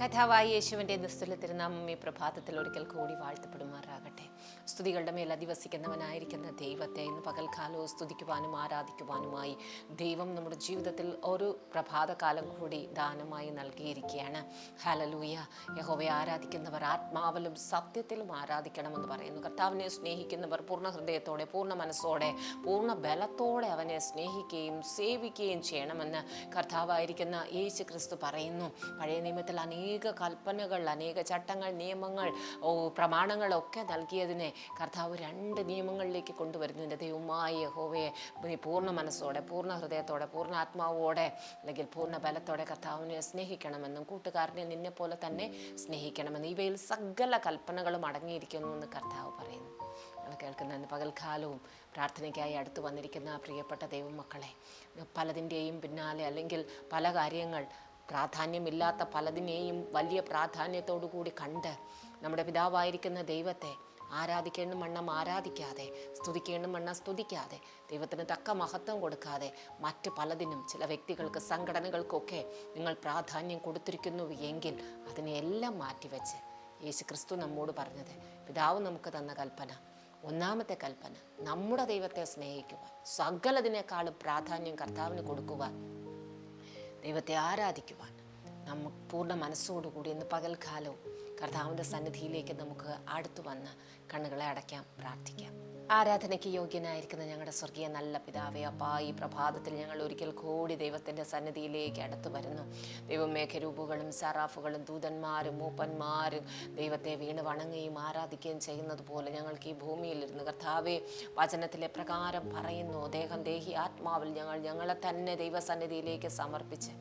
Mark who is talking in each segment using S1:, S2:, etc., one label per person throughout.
S1: കഥാവായ യേശുവിന്റെ ദുസ്തുല തിരുനാമം ഈ പ്രഭാതത്തിൽ ഒരിക്കൽ കൂടി വാഴ്ത്തപ്പെടുമാറാകട്ടെ. സ്തുതികളുടെ മേൽ അധിവസിക്കുന്നവനായിരിക്കുന്ന ദൈവത്തെ ഇന്ന് പകൽക്കാലവും സ്തുതിക്കുവാനും ആരാധിക്കുവാനുമായി ദൈവം നമ്മുടെ ജീവിതത്തിൽ ഒരു പ്രഭാതകാലം കൂടി ദാനമായി നൽകിയിരിക്കുകയാണ്. ഹലലൂയ യഹോവയെ ആരാധിക്കുന്നവർ ആത്മാവിലും സത്യത്തിലും ആരാധിക്കണമെന്ന് പറയുന്നു. കർത്താവിനെ സ്നേഹിക്കുന്നവർ പൂർണ ഹൃദയത്തോടെ പൂർണ മനസ്സോടെ പൂർണ ബലത്തോടെ അവനെ സ്നേഹിക്കുകയും സേവിക്കുകയും ചെയ്യണമെന്ന് കർത്താവായിരിക്കുന്ന യേശു ക്രിസ്തു പറയുന്നു. പഴയ നിയമത്തിൽ അനേക കൽപ്പനകൾ അനേക ചട്ടങ്ങൾ നിയമങ്ങൾ പ്രമാണങ്ങളൊക്കെ നൽകിയതിനെ കർത്താവ് രണ്ട് നിയമങ്ങളിലേക്ക് കൊണ്ടുവരുന്നു. എന്റെ ദൈവമായ യഹോവയെ പൂർണ മനസ്സോടെ പൂർണ ഹൃദയത്തോടെ പൂർണ ആത്മാവോടെ അല്ലെങ്കിൽ പൂർണ ബലത്തോടെ കർത്താവിനെ സ്നേഹിക്കണമെന്നും കൂട്ടുകാരനെ നിന്നെ പോലെ തന്നെ സ്നേഹിക്കണമെന്നും ഇവയിൽ സകല കൽപ്പനകളും അടങ്ങിയിരിക്കുന്നു എന്ന് കർത്താവ് പറയുന്നു. കേൾക്കുന്ന പകൽക്കാലവും പ്രാർത്ഥനയ്ക്കായി അടുത്ത് വന്നിരിക്കുന്ന പ്രിയപ്പെട്ട ദൈവമക്കളെ പലതിന്റെയും പിന്നാലെ അല്ലെങ്കിൽ പല കാര്യങ്ങൾ പ്രാധാന്യമില്ലാത്ത പലതിനെയും വലിയ പ്രാധാന്യത്തോടു കൂടി കണ്ട് നമ്മുടെ പിതാവായിരിക്കുന്ന ദൈവത്തെ ആരാധിക്കേണ്ട വണ്ണം ആരാധിക്കാതെ സ്തുതിക്കേണ്ട വണ്ണം സ്തുതിക്കാതെ ദൈവത്തിന് തക്ക മഹത്വം കൊടുക്കാതെ മറ്റ് പലതിനും ചില വ്യക്തികൾക്ക് സംഘടനകൾക്കൊക്കെ നിങ്ങൾ പ്രാധാന്യം കൊടുത്തിരിക്കുന്നു എങ്കിൽ അതിനെയെല്ലാം മാറ്റിവെച്ച് യേശു ക്രിസ്തു നമ്മോട് പറഞ്ഞത് പിതാവ് നമുക്ക് തന്ന കൽപ്പന ഒന്നാമത്തെ കൽപ്പന നമ്മുടെ ദൈവത്തെ സ്നേഹിക്കുവാൻ സകലതിനേക്കാളും പ്രാധാന്യം കർത്താവിന് കൊടുക്കുവാൻ ദൈവത്തെ ആരാധിക്കുവാൻ നമുക്ക് പൂർണ മനസ്സോടുകൂടി ഇന്ന് പകൽക്കാലവും കർത്താവിന്റെ സന്നിധിയിലേക്ക് നമുക്ക് അടുത്തു വന്ന് കണ്ണുകളെ അടയ്ക്കാം പ്രാർത്ഥിക്കാം. ആരാധനയ്ക്ക് യോഗ്യനായിരിക്കുന്ന ഞങ്ങളുടെ സ്വർഗീയ നല്ല പിതാവേ അപ്പാ ഈ പ്രഭാതത്തിൽ ഞങ്ങൾ ഒരിക്കൽ കൂടി ദൈവത്തിന്റെ സന്നിധിയിലേക്ക് അടുത്തു വരുന്നു. ദൈവമേഘരൂപുകളും സറാഫുകളും ദൂതന്മാരും മൂപ്പന്മാരും ദൈവത്തെ വീണ് വണങ്ങുകയും ആരാധിക്കുകയും ചെയ്യുന്നത് പോലെ ഞങ്ങൾക്ക് ഈ ഭൂമിയിലിരുന്ന് കർത്താവെ വചനത്തിലെ പ്രകാരം പറയുന്നു ദേഹം ദേഹി ആത്മാവിൽ ഞങ്ങൾ ഞങ്ങളെ തന്നെ ദൈവസന്നിധിയിലേക്ക് സമർപ്പിച്ച്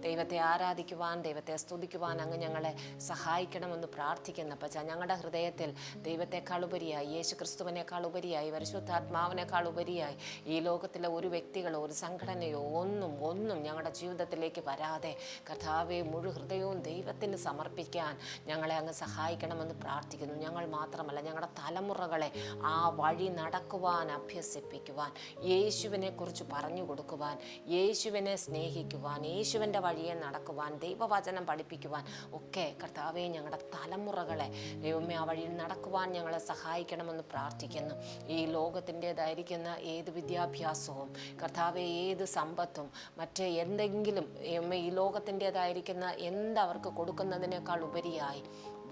S1: ദൈവത്തെ ആരാധിക്കുവാൻ ദൈവത്തെ സ്തുതിക്കുവാൻ അങ്ങ് ഞങ്ങളെ സഹായിക്കണമെന്ന് പ്രാർത്ഥിക്കുന്ന പച്ച ഞങ്ങളുടെ ഹൃദയത്തിൽ ദൈവത്തെക്കാൾ ഉപരിയായി യേശു ക്രിസ്തുവിനേക്കാൾ ഉപരിയായി പരിശുദ്ധാത്മാവിനേക്കാൾ ഉപരിയായി ഈ ലോകത്തിലെ ഒരു വ്യക്തികളോ ഒരു സംഘടനയോ ഒന്നും ഒന്നും ഞങ്ങളുടെ ജീവിതത്തിലേക്ക് വരാതെ കഥാവെ മുഴു ഹൃദയവും ദൈവത്തിന് സമർപ്പിക്കാൻ ഞങ്ങളെ അങ്ങ് സഹായിക്കണമെന്ന് പ്രാർത്ഥിക്കുന്നു. ഞങ്ങൾ മാത്രമല്ല ഞങ്ങളുടെ തലമുറകളെ ആ വഴി നടക്കുവാൻ അഭ്യസിപ്പിക്കുവാൻ യേശുവിനെ കുറിച്ച് പറഞ്ഞു കൊടുക്കുവാൻ യേശുവിനെ സ്നേഹിക്കുവാൻ യേശുവിന്റെ വഴിയെ നടക്കുവാൻ ദൈവവചനം പഠിപ്പിക്കുവാൻ ഒക്കെ കർത്താവെ ഞങ്ങളുടെ തലമുറകളെ ദൈവമേ ആ വഴിയിൽ നടക്കുവാൻ ഞങ്ങളെ സഹായിക്കണമെന്ന് പ്രാർത്ഥിക്കുന്നു. ഈ ലോകത്തിന്റെതായിരിക്കുന്ന ഏത് വിദ്യാഭ്യാസവും കർത്താവെ ഏത് സമ്പത്തും മറ്റ് എന്തെങ്കിലും ഈ ലോകത്തിന്റെതായിരിക്കുന്ന എന്തവർക്ക് കൊടുക്കുന്നതിനേക്കാൾ ഉപരിയായി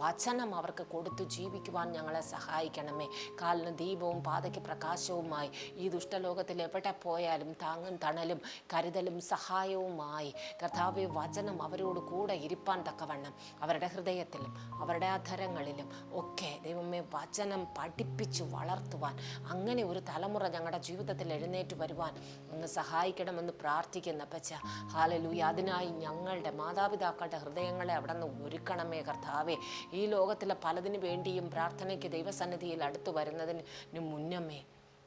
S1: വചനം അവർക്ക് കൊടുത്തു ജീവിക്കുവാൻ ഞങ്ങളെ സഹായിക്കണമേ. കാലിന് ദീപവും പാതയ്ക്ക് പ്രകാശവുമായി ഈ ദുഷ്ടലോകത്തിൽ എവിടെ പോയാലും താങ്ങും തണലും കരുതലും സഹായവുമായി കർത്താവ് വചനം അവരോട് കൂടെ ഇരിപ്പാൻ തക്കവണ്ണം അവരുടെ ഹൃദയത്തിലും അവരുടെ അധരങ്ങളിലും ഒക്കെ ദൈവമേ വചനം പഠിപ്പിച്ച് വളർത്തുവാൻ അങ്ങനെ ഒരു തലമുറ ഞങ്ങളുടെ ജീവിതത്തിൽ എഴുന്നേറ്റ് വരുവാൻ ഒന്ന് സഹായിക്കണമെന്ന് പ്രാർത്ഥിക്കുന്ന പച്ച ഹാലലൂയ അതിനായി ഞങ്ങളുടെ മാതാപിതാക്കളുടെ ഹൃദയങ്ങളെ അവിടെ നിന്ന് ഒരുക്കണമേ കർത്താവേ. ഈ ലോകത്തിലെ പലതിനു വേണ്ടിയും പ്രാർത്ഥനയ്ക്ക് ദൈവസന്നിധിയിൽ അടുത്തു വരുന്നതിന് മുന്നമേ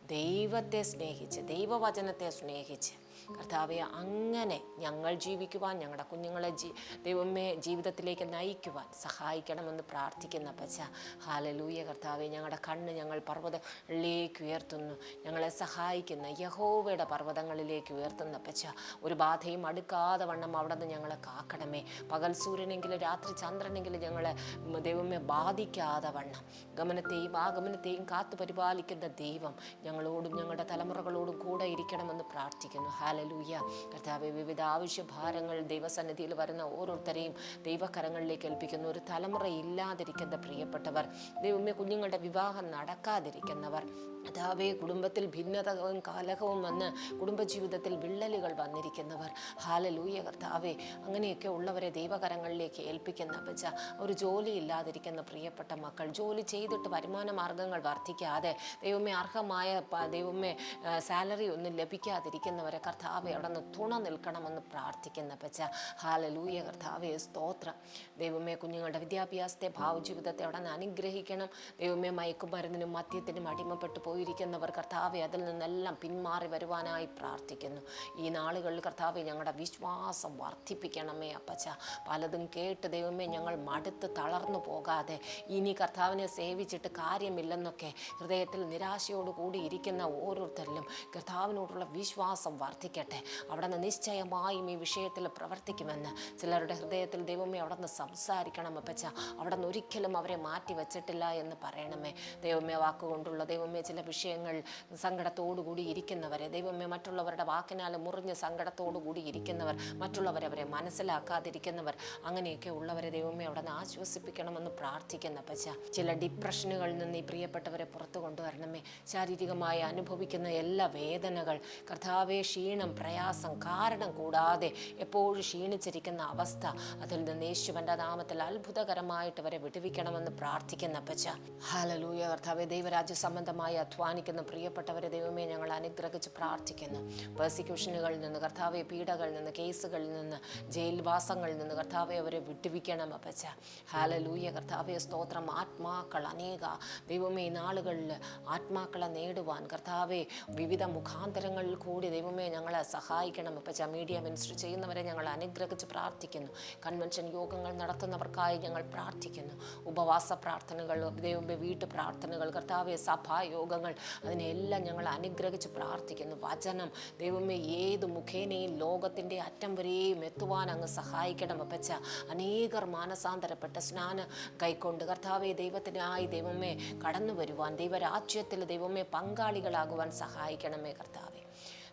S1: ദൈവത്തെ സ്നേഹിച്ച് ദൈവവചനത്തെ സ്നേഹിച്ച് കർത്താവെ അങ്ങനെ ഞങ്ങൾ ജീവിക്കുവാൻ ഞങ്ങളുടെ കുഞ്ഞുങ്ങളെ ജീ ദൈവമേ ജീവിതത്തിലേക്ക് നയിക്കുവാൻ സഹായിക്കണമെന്ന് പ്രാർത്ഥിക്കുന്ന പച്ച ഹാലലൂയ കർത്താവെ ഞങ്ങളുടെ കണ്ണ് ഞങ്ങൾ പർവതങ്ങളിലേക്ക് ഉയർത്തുന്നു. ഞങ്ങളെ സഹായിക്കുന്ന യഹോവയുടെ പർവതങ്ങളിലേക്ക് ഉയർത്തുന്ന പച്ച ഒരു ബാധയും അടുക്കാതെ വണ്ണം അവിടെ നിന്ന് ഞങ്ങളെ കാക്കണമേ. പകൽ സൂര്യനെങ്കിലും രാത്രി ചന്ദ്രനെങ്കിലും ഞങ്ങളെ ദൈവമേ ബാധിക്കാതെ വണ്ണം. ഗമനത്തെയും ആഗമനത്തെയും കാത്തു പരിപാലിക്കുന്ന ദൈവം ഞങ്ങളോടും ഞങ്ങളുടെ തലമുറകളോടും കൂടെ ഇരിക്കണമെന്ന് പ്രാർത്ഥിക്കുന്നു. ഹാലലൂയ കർത്താവ് വിവിധ ആവശ്യഭാരങ്ങൾ ദൈവസന്നിധിയിൽ വരുന്ന ഓരോരുത്തരെയും ദൈവകരങ്ങളിലേക്ക് ഏൽപ്പിക്കുന്ന ഒരു തലമുറ ഇല്ലാതിരിക്കുന്ന പ്രിയപ്പെട്ടവർ ദൈവമേ കുഞ്ഞുങ്ങളുടെ വിവാഹം നടക്കാതിരിക്കുന്നവർ കർത്താവെ കുടുംബത്തിൽ ഭിന്നതകളും കാലകവും വന്ന് കുടുംബജീവിതത്തിൽ വിള്ളലുകൾ വന്നിരിക്കുന്നവർ ഹാലലൂയ കർത്താവേ അങ്ങനെയൊക്കെ ഉള്ളവരെ ദൈവകരങ്ങളിലേക്ക് ഏൽപ്പിക്കുന്ന വെച്ച ഒരു ജോലി ഇല്ലാതിരിക്കുന്ന പ്രിയപ്പെട്ട മക്കൾ ജോലി ചെയ്തിട്ട് വരുമാന മാർഗങ്ങൾ വർദ്ധിക്കാതെ ദൈവമേ അർഹമായ ദൈവമേ സാലറി ഒന്നും ലഭിക്കാതിരിക്കുന്നവരെ കർത്താവെ അവിടെ നിന്ന് തുണ നിൽക്കണമെന്ന് പ്രാർത്ഥിക്കുന്ന പച്ച ഹാലലൂയ കർത്താവെ സ്തോത്രം. ദൈവമേ കുഞ്ഞുങ്ങളുടെ വിദ്യാഭ്യാസത്തെ ഭാവജീവിതത്തെ നിന്ന് അനുഗ്രഹിക്കണം. ദൈവമേ മയക്കുമരുന്നിനും മദ്യത്തിനും അടിമപ്പെട്ടു പോയിരിക്കുന്നവർ കർത്താവെ അതിൽ നിന്നെല്ലാം പിന്മാറി വരുവാനായി പ്രാർത്ഥിക്കുന്നു. ഈ നാളുകളിൽ കർത്താവെ ഞങ്ങളുടെ വിശ്വാസം വർദ്ധിപ്പിക്കണമേ അപ്പച്ച. പലതും കേട്ട് ദൈവമേ ഞങ്ങൾ മടുത്ത് തളർന്നു പോകാതെ ഇനി കർത്താവിനെ സേവിച്ചിട്ട് കാര്യമില്ലെന്നൊക്കെ ഹൃദയത്തിൽ നിരാശയോടുകൂടി ഇരിക്കുന്ന ഓരോരുത്തരിലും കർത്താവിനോടുള്ള വിശ്വാസം വർദ്ധിക്കും പ്രവർത്തിക്കട്ടെ. അവിടെ നിന്ന് നിശ്ചയമായും ഈ വിഷയത്തിൽ പ്രവർത്തിക്കുമെന്ന് ചിലരുടെ ഹൃദയത്തിൽ ദൈവമേ അവിടെ നിന്ന് സംസാരിക്കണം അപ്പച്ച. അവിടെ നിന്ന് ഒരിക്കലും അവരെ മാറ്റി വച്ചിട്ടില്ല എന്ന് പറയണമേ. ദൈവമേ വാക്കുകൊണ്ടുള്ള ദൈവമേ ചില വിഷയങ്ങൾ സങ്കടത്തോടുകൂടി ഇരിക്കുന്നവരെ ദൈവമേ മറ്റുള്ളവരുടെ വാക്കിനാൽ മുറിഞ്ഞ് സങ്കടത്തോടുകൂടി ഇരിക്കുന്നവർ മറ്റുള്ളവരെ അവരെ മനസ്സിലാക്കാതിരിക്കുന്നവർ അങ്ങനെയൊക്കെ ഉള്ളവരെ ദൈവമേ അവിടെ നിന്ന് ആശ്വസിപ്പിക്കണമെന്ന് പ്രാർത്ഥിക്കുന്ന പച്ച ചില ഡിപ്രഷനുകളിൽ നിന്ന് ഈ പ്രിയപ്പെട്ടവരെ പുറത്തു കൊണ്ടുവരണമേ ശാരീരികമായി അനുഭവിക്കുന്ന എല്ലാ വേദനകൾ കർത്താവെ ക്ഷീണം പ്രയാസം കാരണം കൂടാതെ എപ്പോഴും ക്ഷീണിച്ചിരിക്കുന്ന അവസ്ഥ. അതിൽ നിന്ന് യേശുവന്റെ നാമത്തിൽ അത്ഭുതകരമായിട്ട് വരെ വിടുവിക്കണമെന്ന് പ്രാർത്ഥിക്കുന്ന അപ്പച്ച. ഹാലലൂയ കർത്താവെ ദൈവരാജ്യ സംബന്ധമായി അധ്വാനിക്കുന്ന പ്രിയപ്പെട്ടവരെ ദൈവമേ ഞങ്ങൾ അനുഗ്രഹിച്ച് പ്രാർത്ഥിക്കുന്നു. പെർസിക്യൂഷനുകളിൽ നിന്ന് കർത്താവെ പീഡകളിൽ നിന്ന് കേസുകളിൽ നിന്ന് ജയിൽവാസങ്ങളിൽ നിന്ന് കർത്താവെ അവരെ വിട്ടുവിക്കണം അപ്പച്ച. ഹാലലൂയ കർത്താവെ സ്തോത്രം ആത്മാക്കൾ അനേക. ദൈവമേ നാളുകളിൽ ആത്മാക്കളെ നേടുവാൻ കർത്താവെ വിവിധ മുഖാന്തരങ്ങളിൽ കൂടി ദൈവമേ ഞങ്ങളെ സഹായിക്കണം. അപ്പച്ച മീഡിയ മിനിസ്റ്റർ ചെയ്യുന്നവരെ ഞങ്ങൾ അനുഗ്രഹിച്ച് പ്രാർത്ഥിക്കുന്നു. കൺവെൻഷൻ യോഗങ്ങൾ നടത്തുന്നവർക്കായി ഞങ്ങൾ പ്രാർത്ഥിക്കുന്നു. ഉപവാസ പ്രാർത്ഥനകൾ ദൈവമേ വീട്ടു പ്രാർത്ഥനകൾ കർത്താവെ സഭായോഗങ്ങൾ അതിനെല്ലാം ഞങ്ങൾ അനുഗ്രഹിച്ച് പ്രാർത്ഥിക്കുന്നു. വചനം ദൈവമേ ഏത് മുഖേനയും ലോകത്തിന്റെ അറ്റം വരെയും എത്തുവാൻ അങ്ങ് സഹായിക്കണം. അപ്പച്ച അനേകർ മാനസാന്തരപ്പെട്ട സ്നാന കൈക്കൊണ്ട് കർത്താവെ ദൈവത്തിനായി ദൈവമേ കടന്നു വരുവാൻ ദൈവരാജ്യത്തിൽ ദൈവമേ പങ്കാളികളാകുവാൻ സഹായിക്കണമേ കർത്താവെ.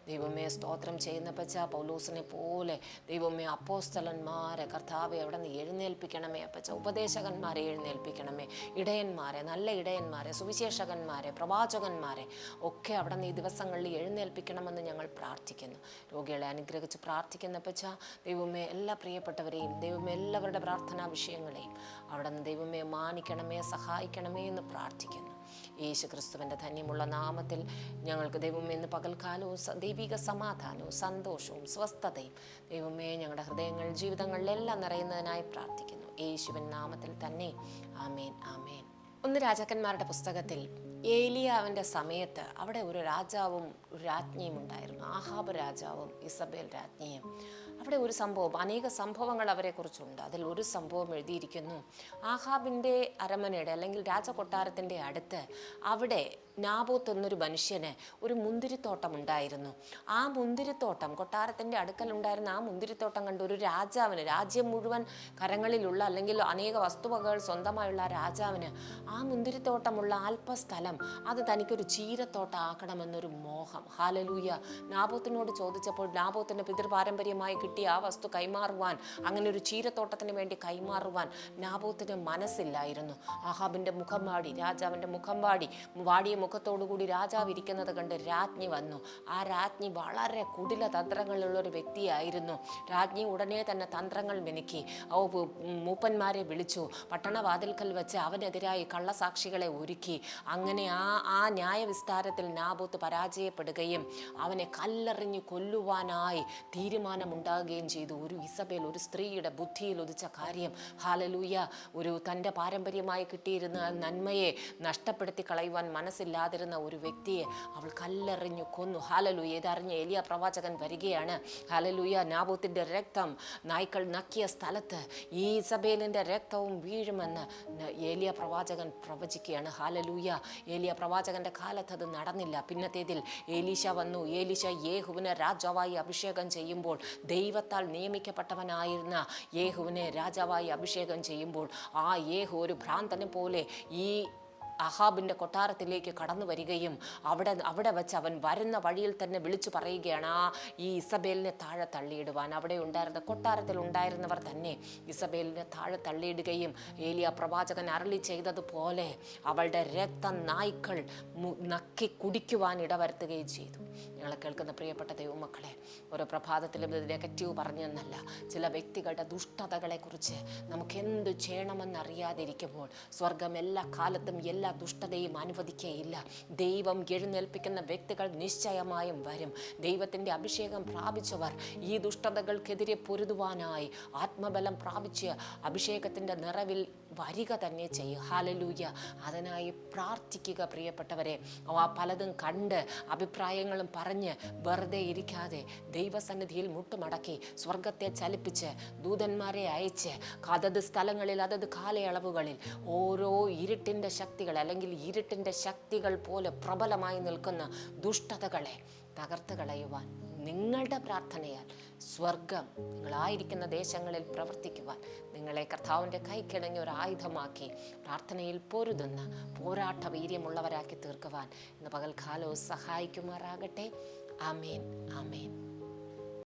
S1: ദൈവമേ സ്തോത്രം ചെയ്യുന്ന പച്ച പൗലൂസിനെ പോലെ ദൈവമേ അപ്പോസ്തലന്മാരെ കർത്താവെ അവിടെ നിന്ന് എഴുന്നേൽപ്പിക്കണമേ അപ്പച്ച ഉപദേശകന്മാരെ എഴുന്നേൽപ്പിക്കണമേ ഇടയന്മാരെ നല്ല ഇടയന്മാരെ സുവിശേഷകന്മാരെ പ്രവാചകന്മാരെ ഒക്കെ അവിടെ നിന്ന് ഈ ദിവസങ്ങളിൽ എഴുന്നേൽപ്പിക്കണമെന്ന് ഞങ്ങൾ പ്രാർത്ഥിക്കുന്നു. രോഗികളെ അനുഗ്രഹിച്ച് പ്രാർത്ഥിക്കുന്ന പച്ച ദൈവമേ എല്ലാ പ്രിയപ്പെട്ടവരെയും ദൈവമേ എല്ലാവരുടെ പ്രാർത്ഥനാ വിഷയങ്ങളെയും അവിടെ നിന്ന് ദൈവമേ മാനിക്കണമേ സഹായിക്കണമേ എന്ന് പ്രാർത്ഥിക്കുന്നു. യേശു ക്രിസ്തുവിന്റെ ധന്യമുള്ള നാമത്തിൽ ഞങ്ങൾക്ക് ദൈവമേ ഇന്ന് പകൽക്കാലവും ദൈവിക സമാധാനവും സന്തോഷവും സ്വസ്ഥതയും ദൈവമേ ഞങ്ങളുടെ ഹൃദയങ്ങൾ ജീവിതങ്ങളിലെല്ലാം നിറയുന്നതിനായി പ്രാർത്ഥിക്കുന്നു. യേശുവിൻ നാമത്തിൽ തന്നെ. ആമേൻ ആമേൻ. ഒന്ന് രാജാക്കന്മാരുടെ പുസ്തകത്തിൽ ഏലിയാവിന്റെ സമയത്ത് അവിടെ ഒരു രാജാവും ഒരു രാജ്ഞിയും ഉണ്ടായിരുന്നു. ആഹാബ് രാജാവും ഇസബേൽ രാജ്ഞിയും. അവിടെ ഒരു സംഭവം അനേക സംഭവങ്ങൾ അവരെക്കുറിച്ചുണ്ട്. അതിൽ ഒരു സംഭവം എഴുതിയിരിക്കുന്നു. ആഹാബിന്റെ അരമനയുടെ അല്ലെങ്കിൽ രാജകൊട്ടാരത്തിന്റെ അടുത്ത് അവിടെ നാബോത്ത് എന്നൊരു മനുഷ്യന് ഒരു മുന്തിരിത്തോട്ടം ഉണ്ടായിരുന്നു. ആ മുന്തിരിത്തോട്ടം കൊട്ടാരത്തിന്റെ അടുക്കൽ ഉണ്ടായിരുന്ന ആ മുന്തിരിത്തോട്ടം കണ്ട് ഒരു രാജാവിന് രാജ്യം മുഴുവൻ കരങ്ങളിലുള്ള അല്ലെങ്കിൽ അനേക വസ്തുവകകൾ സ്വന്തമായുള്ള രാജാവിന് ആ മുന്തിരിത്തോട്ടമുള്ള അല്പസ്ഥലം അത് തനിക്കൊരു ചീരത്തോട്ടം ആക്കണമെന്നൊരു മോഹം. ഹാലലൂയ. നാബോത്തിനോട് ചോദിച്ചപ്പോൾ നാബോത്തിന്റെ പിതൃപാരമ്പര്യമായി കിട്ടിയ ആ വസ്തു കൈമാറുവാൻ അങ്ങനെ ഒരു ചീരത്തോട്ടത്തിന് വേണ്ടി കൈമാറുവാൻ നാബോത്തിന് മനസ്സില്ലായിരുന്നു. ആഹാബിന്റെ മുഖം വാടി രാജാവിന്റെ മുഖം വാടി വാടിയ മുഖത്തോടുകൂടി രാജാവ് ഇരിക്കുന്നത് കണ്ട് രാജ്ഞി വന്നു. ആ രാജ്ഞി വളരെ കുടില തന്ത്രങ്ങളുള്ള ഒരു വ്യക്തിയായിരുന്നു. രാജ്ഞി ഉടനെ തന്നെ തന്ത്രങ്ങൾ മിനുക്കി. ഓ മൂപ്പന്മാരെ വിളിച്ചു. പട്ടണവാതിൽക്കൽ വെച്ച് അവനെതിരായി കള്ളസാക്ഷികളെ ഒരുക്കി. അങ്ങനെ ആ ആ ന്യായവിസ്താരത്തിൽ നാബൂത്ത് പരാജയപ്പെടുകയും അവനെ കല്ലെറിഞ്ഞു കൊല്ലുവാനായി തീരുമാനമുണ്ടാകുകയും ചെയ്തു. ഒരു ഇസബേൽ ഒരു സ്ത്രീയുടെ ബുദ്ധിയിൽ ഉദിച്ച കാര്യം ഹാലലൂയ ഒരു തന്റെ പാരമ്പര്യമായി കിട്ടിയിരുന്ന നന്മയെ നഷ്ടപ്പെടുത്തി കളയുവാൻ മനസ്സില്ലാതിരുന്ന ഒരു വ്യക്തിയെ അവൾ കല്ലെറിഞ്ഞു കൊന്നു. ഹാലലൂയ ഇതറിഞ്ഞ എലിയ പ്രവാചകൻ വരികയാണ്. ഹാലലൂയ നാബൂത്തിന്റെ രക്തം നായ്ക്കൾ നക്കിയ സ്ഥലത്ത് ഈ ഇസബേലിന്റെ രക്തവും വീഴുമെന്ന് ഏലിയ പ്രവാചകൻ പ്രവചിക്കുകയാണ്. ഹാലലൂയ ഏലിയ പ്രവാചകന്റെ കാലത്ത് അത് നടന്നില്ല. പിന്നത്തേതിൽ ഏലീശ വന്നു. ഏലീശ യേഹുവിനെ രാജാവായി അഭിഷേകം ചെയ്യുമ്പോൾ ദൈവത്താൽ നിയമിക്കപ്പെട്ടവനായിരുന്ന യേഹുവിനെ രാജാവായി അഭിഷേകം ചെയ്യുമ്പോൾ ആ യേഹു ഒരു ഭ്രാന്തനെ പോലെ ഈ അഹാബിന്റെ കൊട്ടാരത്തിലേക്ക് കടന്നു വരികയും അവിടെ അവിടെ വെച്ച് അവൻ വരുന്ന വഴിയിൽ തന്നെ വിളിച്ചു പറയുകയാണ് ആ ഈ ഇസബേലിനെ താഴെ തള്ളിയിടുവാൻ. അവിടെ ഉണ്ടായിരുന്ന കൊട്ടാരത്തിൽ ഉണ്ടായിരുന്നവർ തന്നെ ഇസബേലിനെ താഴെ തള്ളിയിടുകയും ഏലിയ പ്രവാചകൻ അരളി ചെയ്തതുപോലെ അവളുടെ രക്ത നായ്ക്കൾ നക്കി കുടിക്കുവാൻ ഇടവരുത്തുകയും ചെയ്തു. ഞങ്ങളെ കേൾക്കുന്ന പ്രിയപ്പെട്ട ദൈവമക്കളെ ഓരോ പ്രഭാതത്തിലും ഇത് നെഗറ്റീവ് പറഞ്ഞെന്നല്ല. ചില വ്യക്തികളുടെ ദുഷ്ടതകളെക്കുറിച്ച് നമുക്ക് എന്ത് ചെയ്യണമെന്നറിയാതിരിക്കുമ്പോൾ സ്വർഗം എല്ലാ കാലത്തും എല്ലാ ദുഷ്ടതയും അനുവദിക്കുകയില്ല ദൈവം എഴുന്നേൽപ്പിക്കുന്ന വ്യക്തികൾ നിശ്ചയമായും വരും. ദൈവത്തിന്റെ അഭിഷേകം പ്രാപിച്ചവർ ഈ ദുഷ്ടതകൾക്കെതിരെ പൊരുതുവാനായി ആത്മബലം പ്രാപിച്ച് അഭിഷേകത്തിന്റെ നിറവിൽ വരിക തന്നെ ചെയ്യും. ഹാലലൂയ അതിനായി പ്രാർത്ഥിക്കുക പ്രിയപ്പെട്ടവരെ. ആ പലതും കണ്ട് അഭിപ്രായങ്ങളും പറഞ്ഞ് വെറുതെ ഇരിക്കാതെ ദൈവസന്നിധിയിൽ മുട്ടുമടക്കി സ്വർഗത്തെ ചലിപ്പിച്ച് ദൂതന്മാരെ അയച്ച് അതത് സ്ഥലങ്ങളിൽ അതത് കാലയളവുകളിൽ ഓരോ ഇരുട്ടിന്റെ ശക്തികൾ അല്ലെങ്കിൽ ഇരുട്ടിന്റെ ശക്തികൾ പോലെ പ്രബലമായി നിൽക്കുന്ന ദുഷ്ടതകളെ തകർത്ത് കളയുവാൻ നിങ്ങളുടെ പ്രാർത്ഥനയാൽ സ്വർഗം നിങ്ങളായിരിക്കുന്ന ദേശങ്ങളിൽ പ്രവർത്തിക്കുവാൻ നിങ്ങളെ കർത്താവിന്റെ കൈക്കിണങ്ങി ഒരു ആയുധമാക്കി പ്രാർത്ഥനയിൽ പൊരുതുന്ന പോരാട്ട വീര്യമുള്ളവരാക്കി തീർക്കുവാൻ ഇന്ന് പകൽക്കാലവും സഹായിക്കുമാറാകട്ടെ. ആമേൻ. ആമേൻ.